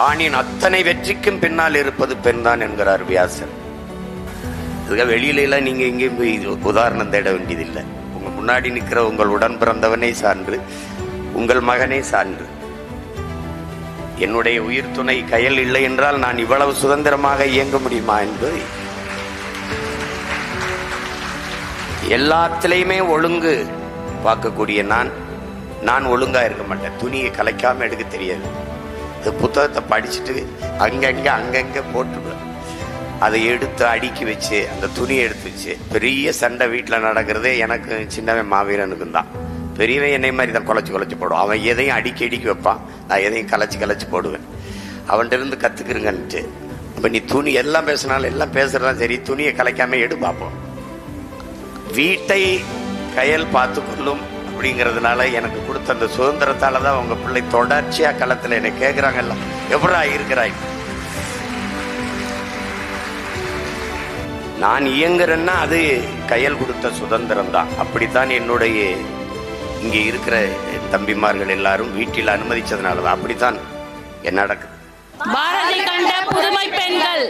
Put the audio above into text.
ஆணின் அத்தனை வெற்றிக்கும் பின்னால் இருப்பது பெண் தான் என்கிறார் வியாசர். இதுக்காக வெளியில எல்லாம் நீங்க எங்கேயும் போய் உதாரணம் தேட வேண்டியதில்லை. உங்க முன்னாடி நிற்கிற உங்கள் உடன் பிறந்தவனே சான்று உங்கள் மகனே சான்று. என்னுடைய உயிர் துணை கையில் இல்லை என்றால் நான் இவ்வளவு சுதந்திரமாக இயங்க முடியுமா என்பது. எல்லாத்திலையுமே ஒழுங்கு பார்க்கக்கூடிய நான் நான் ஒழுங்கா இருக்க மாட்டேன். துணியை கலைக்காம எடுக்க தெரியாது. இந்த புத்தகத்தை படிச்சுட்டு அங்கங்கே அங்கங்கே போட்டுருவேன் அதை எடுத்து அடுக்கி வச்சு அந்த துணியை எடுத்து வச்சு பெரிய சண்டை வீட்டில் நடக்கிறதே எனக்கு சின்னவன் மாவீரனுக்கும் தான். பெரியவன் என்னை மாதிரி தான் குலைச்சு குலைச்சு போடுவான். அவன் எதையும் அடிக்கி அடிக்கி வைப்பான். நான் எதையும் கலைச்சி கலைச்சி போடுவேன். அவன்கிட்ட இருந்து இப்போ நீ துணி எல்லாம் பேசினாலும் எல்லாம் பேசுகிறதா சரி. துணியை கலைக்காமல் எடு பார்ப்போம் வீட்டை கையல் பார்த்து கொள்ளும் அப்படிங்கிறதுனால எனக்கு கொடுத்த அந்த சுதந்திரத்தால தான் உங்க பிள்ளை தொடர்ச்சியா களத்துல என்னை கேட்குறாங்கல்ல எவ்வளோ இருக்கிறாய்? நான் இயங்குறேன்னா அது கையல் கொடுத்த சுதந்திரம் தான் அப்படித்தான் என்னுடைய இங்கே இருக்கிற தம்பிமார்கள் எல்லாரும் வீட்டில் அனுமதிச்சதுனால தான் அப்படித்தான் என்ன நடக்குது? பாரதி கண்ட புதுமை பெண்கள்